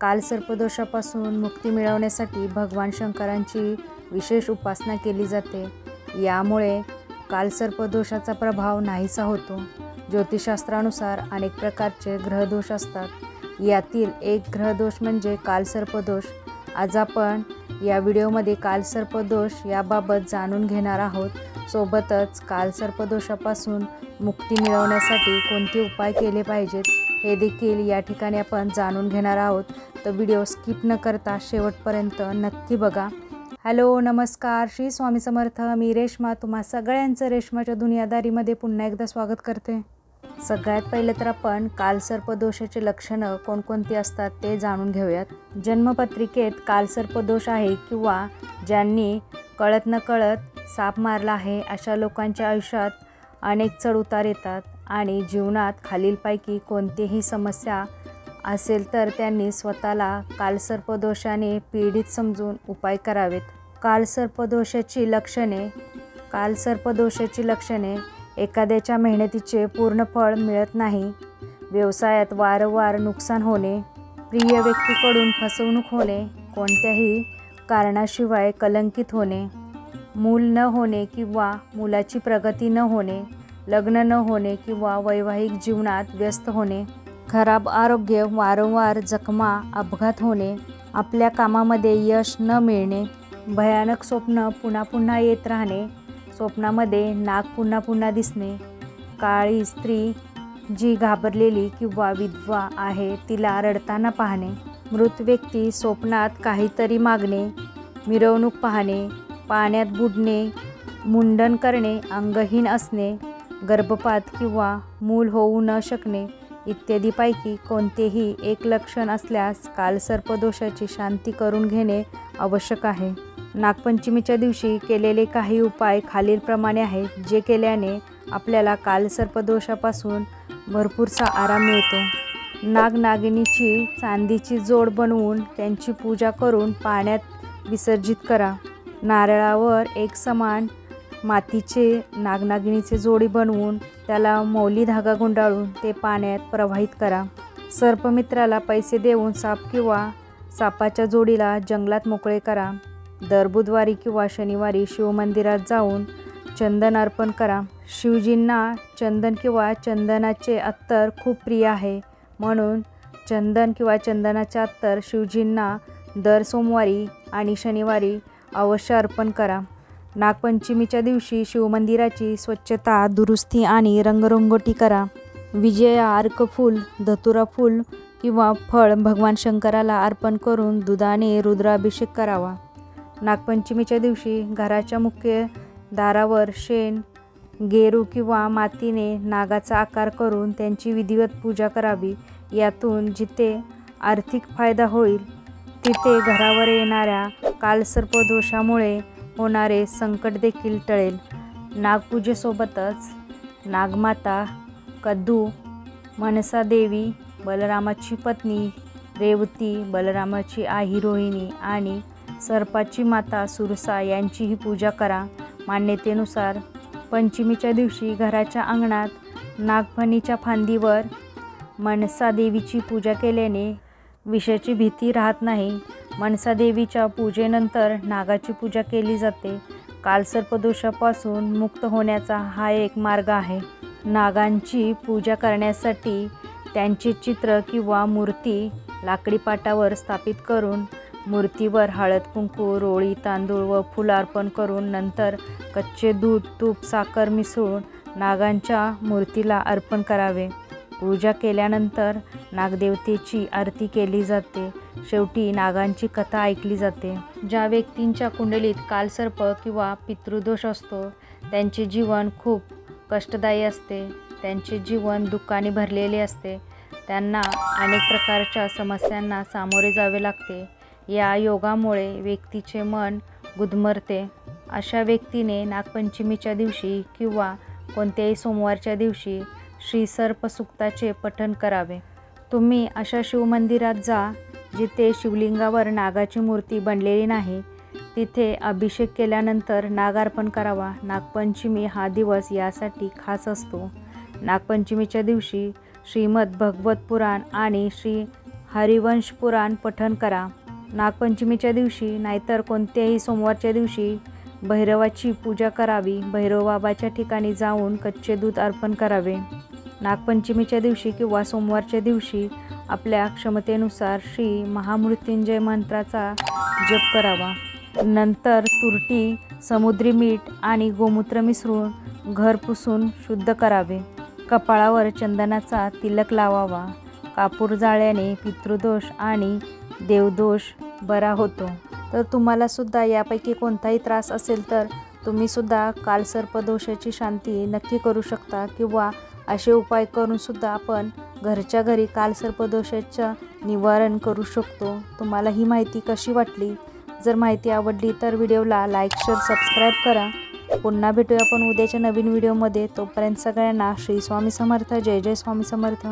कालसर्पदोषापासून मुक्ती मिळवण्यासाठी भगवान शंकरांची विशेष उपासना केली जाते. यामुळे कालसर्पदोषाचा प्रभाव नाहीसा होतो. ज्योतिषशास्त्रानुसार अनेक प्रकारचे ग्रहदोष असतात. यातील एक ग्रहदोष म्हणजे कालसर्पदोष आज आपण या व्हिडिओमध्ये कालसर्पदोष याबाबत जाणून घेणार आहोत. सोबतच कालसर्पदोषापासून मुक्ती मिळवण्यासाठी कोणते उपाय केले पाहिजेत? हे देखील या ठिकाणी आपण जाणून घेणार आहोत. तर व्हिडिओ स्किप न करता शेवटपर्यंत नक्की बघा. हॅलो नमस्कार. श्री स्वामी समर्थ. मी रेश्मा. तुम्हा सगळ्यांचं रेश्माच्या दुनियादारीमध्ये पुन्हा एकदा स्वागत करते. सगळ्यात पहिले तर आपण कालसर्पदोषाची लक्षणं कोणकोणती असतात ते जाणून घेऊयात. जन्मपत्रिकेत कालसर्पदोष आहे किंवा ज्यांनी कळत न कळत साप मारला आहे अशा लोकांच्या आयुष्यात अनेक चढउतार येतात. आणि जीवनात खालीलपैकी कोणतीही समस्या असेल तर त्यांनी स्वतःला कालसर्पदोषाने पीडित समजून उपाय करावेत. कालसर्पदोषाची लक्षणे कालसर्पदोषाची लक्षणे एखाद्याच्या मेहनतीचे पूर्ण फळ मिळत नाही. व्यवसायात वारंवार नुकसान होणे प्रिय व्यक्तीकडून फसवणूक होणे कोणत्याही कारणाशिवाय कलंकित होणे मूल न होणे किंवा मुलाची प्रगती न होणे लग्न न होणे किंवा वैवाहिक जीवनात व्यस्त होणे खराब आरोग्य वारंवार जखमा अपघात होणे आपल्या कामामध्ये यश न मिळणे भयानक स्वप्न पुन्हा पुन्हा येत राहणे स्वप्नामध्ये नाग पुन्हा पुन्हा दिसणे काळी स्त्री जी घाबरलेली किंवा विधवा आहे तिला रडताना पाहणे मृत व्यक्ती स्वप्नात काहीतरी मागणे मिरवणूक पाहणे पाण्यात बुडणे मुंडन करणे अंगहीन असणे गर्भपात किंवा मूल होऊ न शकणे इत्यादीपैकी कोणतेही एक लक्षण असल्यास कालसर्पदोषाची शांती करून घेणे आवश्यक आहे. नागपंचमीच्या दिवशी केलेले काही उपाय खालीलप्रमाणे आहेत जे केल्याने आपल्याला कालसर्पदोषापासून भरपूरसा आराम मिळतो. नागनागिनीची चांदीची जोड बनवून त्यांची पूजा करून पाण्यात विसर्जित करा. नारळावर एक समान मातीचे नागनागिणीचे जोडी बनवून त्याला मौली धागा गुंडाळून ते पाण्यात प्रवाहित करा. सर्पमित्राला पैसे देऊन साप किंवा सापाच्या जोडीला जंगलात मोकळे करा. दर बुधवारी किंवा शनिवारी शिवमंदिरात जाऊन चंदन अर्पण करा. शिवजींना चंदन किंवा चंदनाचे अत्तर खूप प्रिय आहे. म्हणून चंदन किंवा चंदनाचे अत्तर शिवजींना दर सोमवारी आणि शनिवारी अवश्य अर्पण करा. नागपंचमीच्या दिवशी शिवमंदिराची स्वच्छता दुरुस्ती आणि रंगरंगोटी करा. विजया अर्क फूल धतुरा फूल किंवा फळ भगवान शंकराला अर्पण करून दुधाने रुद्राभिषेक करावा. नागपंचमीच्या दिवशी घराच्या मुख्य दारावर शेण गेरू किंवा मातीने नागाचा आकार करून त्यांची विधिवत पूजा करावी. यातून जिथे आर्थिक फायदा होईल तिथे घरावर येणाऱ्या कालसर्पदोषामुळे होणारे संकट देखील टळेल. नागपूजेसोबतच नागमाता कद्दू मनसा देवी बलरामाची पत्नी रेवती बलरामाची आई रोहिणी आणि सर्पाची माता सुरसा यांचीही पूजा करा. मान्यतेनुसार पंचमीच्या दिवशी घराच्या अंगणात नागफणीच्या फांदीवर मनसा देवीची पूजा केल्याने विषयाची भीती राहत नाही. मनसादेवीच्या पूजेनंतर नागाची पूजा केली जाते. कालसर्पदोषापासून मुक्त होण्याचा हा एक मार्ग आहे. नागांची पूजा करण्यासाठी त्यांचे चित्र किंवा मूर्ती लाकडी पाटावर स्थापित करून मूर्तीवर हळद कुंकू रोळी तांदूळ व फुलं अर्पण करून नंतर कच्चे दूध तूप साखर मिसळून नागांच्या मूर्तीला अर्पण करावे. पूजा केल्यानंतर नागदेवतेची आरती केली जाते. शेवटी नागांची कथा ऐकली जाते. ज्या व्यक्तींच्या कुंडलीत कालसर्प किंवा पितृदोष असतो त्यांचे जीवन खूप कष्टदायी असते. त्यांचे जीवन दुःखाने भरलेले असते. त्यांना अनेक प्रकारच्या समस्यांना सामोरे जावे लागते. या योगामुळे व्यक्तीचे मन गुदमरते. अशा व्यक्तीने नागपंचमीच्या दिवशी किंवा कोणत्याही सोमवारच्या दिवशी श्री सर्पसुक्ताचे पठण करावे. तुम्ही अशा शिवमंदिरात जा जिथे शिवलिंगावर नागाची मूर्ती बनलेली नाही तिथे अभिषेक केल्यानंतर नागार्पण करावा. नागपंचमी हा दिवस यासाठी खास असतो. नागपंचमीच्या दिवशी श्रीमद भगवत पुराण आणि श्री हरिवंश पुराण पठण करा. नागपंचमीच्या दिवशी नाहीतर कोणत्याही सोमवारच्या दिवशी भैरवाची पूजा करावी. भैरवबाबाच्या ठिकाणी जाऊन कच्चे दूध अर्पण करावे. नागपंचमीच्या दिवशी किंवा सोमवारच्या दिवशी आपल्या क्षमतेनुसार श्री महामृत्युंजय मंत्राचा जप करावा. नंतर तुरटी समुद्री मीठ आणि गोमूत्र मिसळून घर पुसून शुद्ध करावे. कपाळावर चंदनाचा तिलक लावावा. कापूर जाळ्याने पितृदोष आणि देवदोष बरा होतो. तर तुम्हाला सुद्धा यापैकी कोणताही त्रास असेल तर तुम्ही सुद्धा कालसर्पदोषाची शांती नक्की करू शकता किंवा असे उपाय करून सुद्धा आपण घरच्या घरी कालसर्पदोषाच्या निवारण करू शकतो. तुम्हाला ही माहिती कशी वाटली? जर माहिती आवडली तर व्हिडिओला लाईक शेअर सबस्क्राईब करा. पुन्हा भेटूया आपण उद्याच्या नवीन व्हिडिओमध्ये. तोपर्यंत सगळ्यांना श्री स्वामी समर्थ. जय जय स्वामी समर्थ.